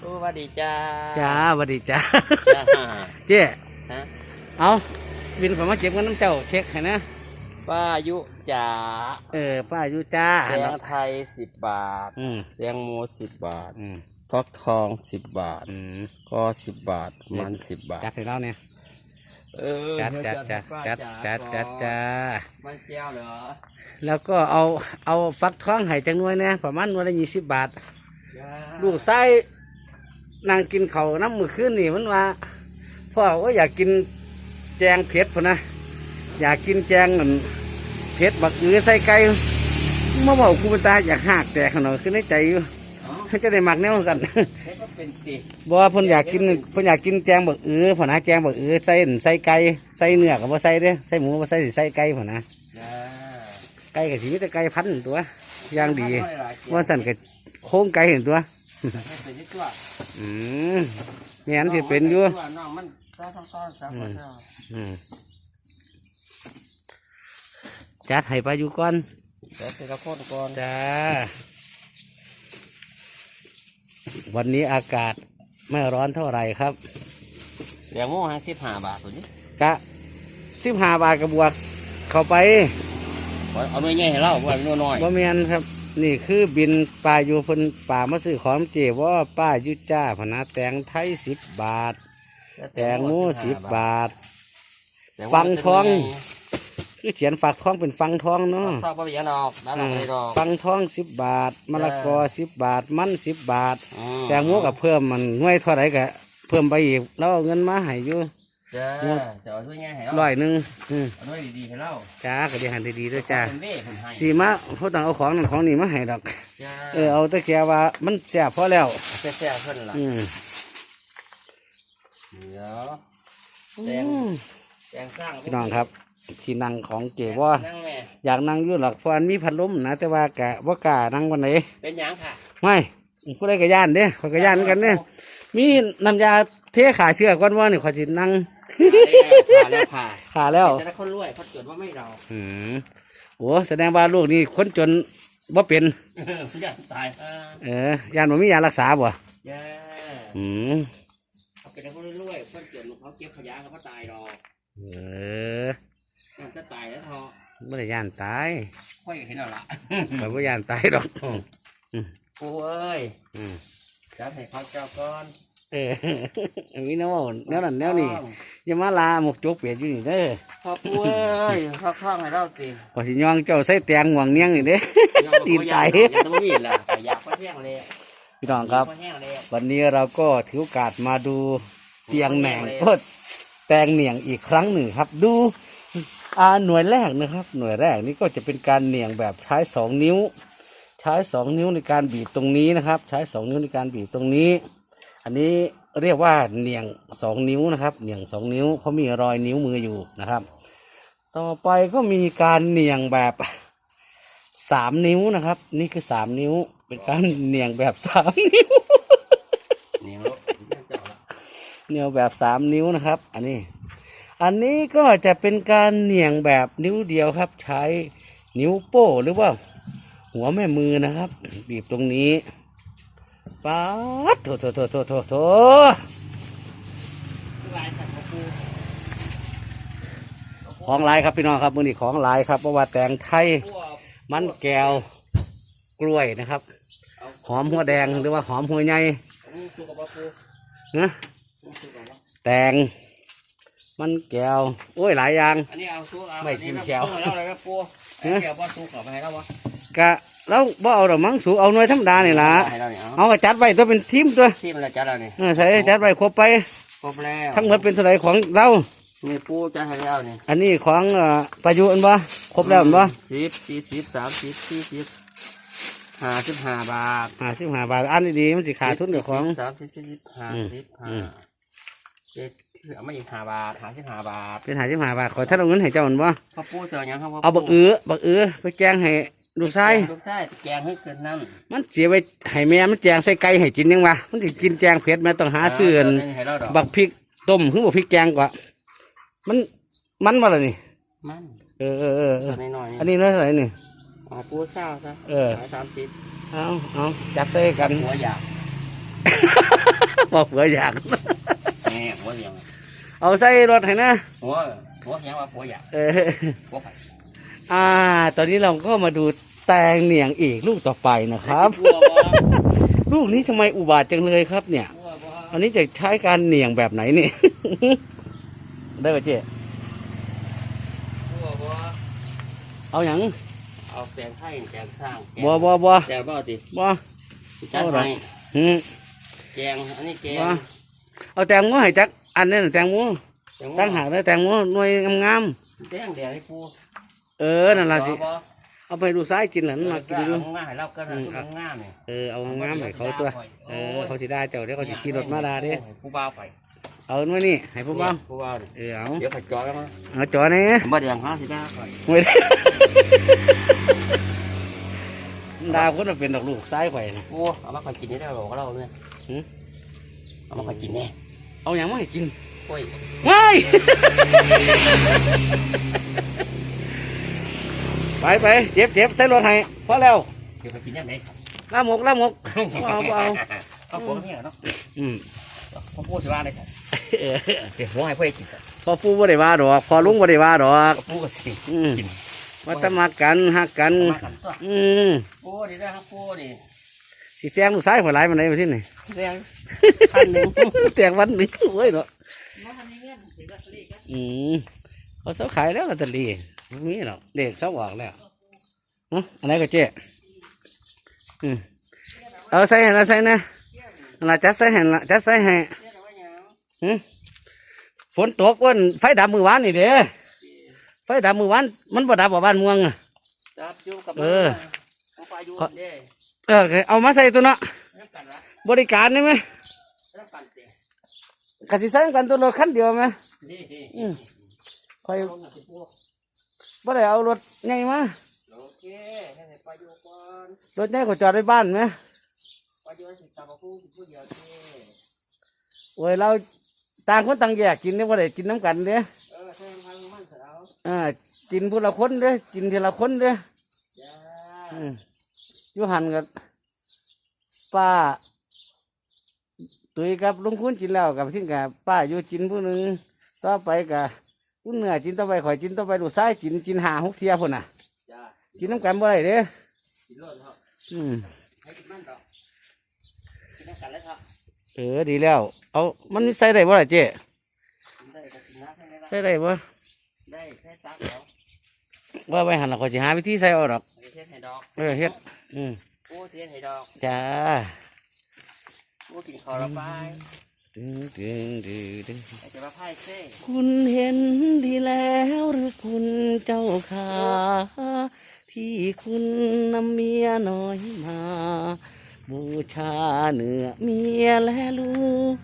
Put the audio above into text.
โอ้สวัสดีจ้าจ้าสวัสดีจ้าจ้าเจ๊ฮะเอาบินผมมาเก็บเงินน้ำเจ้าเช็คให้นะป้ายุจ๋าเออป้าอยู่จ้าแตงไทยสิบบาทอืมแตงโมสิบบาทอืมฟักทองสิบบาทอืมก็สิบบาทมันสิบบาทจัดให้เราเนี่ยเออจัดจัดจัดจัดจัดจัดจ้ามันแก้วเหรอแล้วก็เอาเอาฟักทองให้จังหน่วยเนี่ยประมาณหน่วยละยี่สิบบาทจ้าลูกไส้ นางกินเขาวน้ำมือขึ้นนี่มันว่าพ่อว่าอยากกินแจงเผ็ดพอนะอยากกินแจงอั่นเผ็ดบักอือใส่ไก่เมื่อบอกกูเป็นตาอยากหักแต่ขนมขึ้นในใจอยู่อ๋อเขาจะได้หมักแนวสั่นเฮ็ดก็เป็นจิบ่ว่าเพิ่นอยากกินเพิ่นอยากกินแจงบักอือพอนะแจงบักอือใส่อั่นใส่ไก่ใส่เนื้อก็บ่ใส่เด้ใส่หมูบ่ใส่สิใส่ไก่พอนะจ้าไก่ก็สิมีแต่ไก่พันธุ์ตัวอย่างดีทำอะไรล่ะเจ๊ว่าสั่นก็โค้งไก่เห็นตัวให้ เป็นที่ตัวอืมแม่นสิเป็นอยู่น้องมันซ้อนซ้อนซ้อนอืมซ้อนอืมจัดให้ไปอยู่ก่อนเดี๋ยวเสร็จกระโพดก่อนจ้าวันนี้อากาศไม่ร้อนเท่าไหร่ครับเดี๋ยวโม่ให้สิบห้าบาทตัวนี้กะสิบห้าบาทกับบวก เข้าไปขอเอาหน่วยใหญ่ให้เราว่าหน่วยน้อยบ่แมนครับ นี่คือบินป่าอยู่เพิ่นป่ามาซื้อของเจว่าป้ายุจ้าพนาแตงไทยสิบบาท แตงโมสิบบาท ฟังทอง คือเขียนฝากทองเป็นฟังทองเนาะทองปะเบียนออกด้านหลังเลยดอกฟังทองสิบบาทมะละกอสิบบาท มันสิบบาทอืมแตงโมกับเพิ่มมันหน่วยเท่าไหรก็เพิ่มไปอีกแล้วเอาเงินมาให้อยู่ จ้าจะเอาหน่วยใหญ่ให้เราร้อยหนึ่งอืมเอาหน่วยดีๆให้เราจ้าก็ดีหันดีๆด้วยจ้าเป็นเบ้คนให้สีมาเขาต้องเอาของนั่นของนี่มาให้ดอก จ้าเออเอาแตะแกว่ามันแซ่บพอแล้ว แซ่บๆเพิ่นล่ะอืมเดี๋ยวอืแตงมแตงสร้างพี่น้องครับ ที่นั่งของเก๋ว่านั่งแม่อยากนั่งอยู่หรอกเพราะอันมีพัดลมนะแต่ว่ากะว่ากล้านั่งวันไหน เป็นหยังค่ะไม่ผู้ใดก็ย่านเด้ขอยก็ย่านกันเด้มีน้ำยาเทขาเชือกก่อนว่านี่ขอยสินั่ง ผ่าแล้วผ่าขาแล้วแต่ถ้าคนรวยเขาจดว่าไม่เราอืมโอ้แสดงว่าลูกนี่คนจนบ่เป็นอยากตายอ่าเออย่านบ่มียารักษาบ่จ้าอืมเขาเป็นคนรวยคนจนเขาเก็บขยะเขาก็ตายดอกเออนั่นจะตายแล้วทอบ่ได้ย่านตายค่อยเห็นเอาละก็บ่ย่านตายดอกโอ้เอ้ยอืมจัดให้เขาเจ้าก่อน เออมีแนวแนวนั้นแนวนี้อย่ามาลาหมกจกเป็ดอยู่นี่เด้อพ่อปู่เอ้ยพ่อคล้องให้เราตีขอยสิย่องเจ้าใส่แตงหวงเนียงนี่เด้ตีนไก่อย่าต้องมีล่ะอยากก็แห้งเลยพี่น้องครับก็แห้งเลยวันนี้เราก็ถือโอกาสมาดูเตียงแหน่งโทษแตงเหนียงอีกครั้งหนึ่งครับ ดูอ่าหน่วยแรกนะครับ หน่วยแรกนี่ก็จะเป็นการเหนียงแบบใช้สองนิ้ว ใช้สองนิ้วในการบีบตรงนี้นะครับ ใช้สองนิ้วในการบีบตรงนี้ อันนี้เรียกว่าเหนียงสองนิ้วนะครับ เหนียงสองนิ้วเพราะมีรอยนิ้วมืออยู่นะครับ ต่อไปก็มีการเหนียงแบบสามนิ้วนะครับ นี่คือสามนิ้ว เป็นการเหนียงแบบสามนิ้ว เหนียวเจ้าละเหนียวแบบสามนิ้วนะครับ อันนี้ อันนี้ก็จะเป็นการเหนี่ยงแบบนิ้วเดียวครับ ใช้นิ้วโป้หรือว่าหัวแม่มือนะครับ บีบตรงนี้ ป๊าดโถโถโถโถโถโถลายสัตว์พ่อปู่ของหลายครับพี่น้องครับมือนี้ของหลายครับเพราะว่าแตงไทยปู่เอามันแก้วกล้วยนะครับเอาหอมหัวแดงหรือว่าหอมหัวใหญ่อันนี้สุกกับพ่อปู่นะสุกกับพ่อแตงมันแก้วโอ้ยหลายอย่างอันนี้เอาสุกเอาไม่กินอัแขวเอาแล้วอะไรครับปู่ฮะแขวพ่อสุกกับไปให้เราวะกะ แล้วบ่เอาดอกมังสูเอาหน่วยธรรมดานี่ล่ะให้เราเนี่ยเอาก็จัดไว้ตัวเป็นทีมตัวที่มันละจัดเราเนี่ยเออใส่จัดไว้ครบไป ครบแล้วทั้งหมดเป็นเท่าไหรของเรามีปู่จัดให้แล้วเนี่ยอันนี้ของเอ่อประยุอันบ่ครบแล้วอันบ่สิบสี่สิบสามสิบสี่สิบห้าสิบห้าบาทห้าสิบห้าบาทอันนี้ดีมันสิขาดทุนกับของ สามสิบสี่สิบห้าสิบอืห้าม เจ็ดเอามาอีกห้าบาทห้าสิบห้าบาทเป็นห้าสิบห้าบาทขอท่านเอาเงินให้เจ้าอันบ่พ่อปู่เสือหยังครับพ่เอาบักเอือบักเอือไปแกงให้ ลูกชายลูกชายแกงให้เกินน้ำมันเสียไว้ให้แม่มันแจงใส่ไก่ให้กินยังวะมันสิกินแจงเผ็ดแม่ต้องหาซื้ออันให้เราดอกบักพริกต้มหรือบักพริกแกงกว่ามันมันบ่ล่ะนี่มันเออเออเออเอตัวอน้อยๆอันนี้เท่าไหร่นี่อ๋อปู่เศร้าซะเออขายสามสิบเอาเอาจับใส่กันหัวอยากอบอกหัวอยากแง่หัวยังเอาใส่รถให้นะหัวหัวยังว่าหัวอยากเออหัวไผ่อ่า ตอนนี้เราก็มาดู แตงเหนียงอีกลูกต่อไปนะครับหัวบ่ลูกนี้ทำไมอุบาทจังเลยครับ เนี่ยหัวบ่อันนี้จะใช้การเหนียงแบบไหนนี่ ได้ป่ะเจ๊หัวบ่เอาอย่างเอาแสงไผ่แสงสร้างแกงบัวบัวบัวแกงบ่ติบัวจัดเอาหรอให้อืมแกงอันนี้แกงบัวเอาแตงโมให้จักอันนี้น่ะแตงโมแกงตั้งหากได้แตงโมหน่วยงามแดงแดงให้ปูๆเออนั่นล่ะสิบ่ เอาไปดูซ้ายกินหล่ะนั่นมากินดูเอาง่ายเราก็น่ะเอาง่ายเนี่ยเออเอางามให้เขาตัว เออเขาสิได้เจ้าเดี๋ยวเขาจะขี่รถมาด่าเด้ผู้บ่าวไปเอาไว้นี่ให้พวกเราผู้บ่าวเนี่ยเออเอาเดี๋ยวเขาจอยแล้วมั้งเอาจอนี่บ่เดือนห้าสิบห้าไปไม่ได้ ดาวคนมันเป็นดอกลูกซ้ายไข่นะ โอ้เอามาคอยกินนี่ได้หรอก็เราเนี่ยหืม เอามาคอยกินแน่เอาอย่างมาให้กินโอ้ยไม่ ไปไปเจ็บเจ็บใส่รถให้พอแล้วเดี๋ยวไปกินยังไงลาหมกลาหมกเอาเอาเอาพวกนี้เนาะอืมพ่อพูดสิว่าได้สัตว์เออเดี๋ยวหัวให้พ่อให้กินสัตว์พอปูบ่ได้ว่าดอกพอลุงบ่ได้ว่าดอกก็พูดกันสิอืมกินว่าแตมากันหักกันมากันตัวอืมปูดีนะครับปูดีสิแตงลูกซ้ายหัวไหลายมันไหนมาที่ไหนแดงพันหนึ่งแตงวันหนี้โอ้ยเนาะมาทำยังไงถึงก็สลีกันอืม เขาเสาขายแล้วลอตเตอรี่ไม่มีหรอกเด็กเสาออกแล้วฮะอันไหนก็เจ๊อืมเอาใส่ให้เราใส่นะอันละจัดใส่ให้ละจัดใส่ให้หืมฝนตกวันไฟดับมือวานนี่เด้ไฟดับมือวานมันบ่ดับบ่บ้านเม่วงอะจับอยู่กับเออของปลาอยู่เด้เออเอามาใส่ตัวเนาะน้ำกันละบริการได้ไหมน้ำกันเด้กสิใส่กันตัวรถคันเดียวไหมนี่อืม คอยลงมาสิปูบ่ได้เอารถใหญ่มาโอเคให้ปลาอยู่ก่อนรถใหญ่ก็จอดไว้บ้านไหมปลาอยู่สิตามมาปูสิปูเดียวเด้โอ้ยเราต่างคนต่างแยกกินเนี่ยบ่ได้กินน้ำกันเด้เออใช่พันมันเสร็จแล้วอ่ากินผู้ละคนเด้กินทีละคนเด้จ้าอืมอยู่หันกับป้าตุยกับลุงคุณกินแล้วกับทิ้งกับป้าอยู่กินผู้หนึ่งต่อไปกับ ผู้เหนือกินต่อไปข่อยกินต่อไปดูกซ้ายกินกินหาหกเทียพุ่นน่ะจ้ากินน้ำกันบ่ได้เด้กินรถครับอืมให้กินมันต่อกินน้ำกันเลยครับเออดีแล้ว เอามันใส่ได้บ่ล่ะเจ๊กินได้ก็กินน้ำให้ได้ละใส่ได้บ่ได้แค่ตักเอาว่าไปหันละข่อยสิหาวิธีใส่เอาดอกอันนี้เทศให้ดอกเออเฮ็ดอืมโอ้เทศให้ดอกจ้า โอ้กินข้าวละไป ดึงดึงดึงดึงจ้าว่าไพ่เซ่คุณเห็นดีแล้วหรือคุณเจ้าขาที่คุณนำเมียน้อยมา บูชาเนื้อเมียและลูก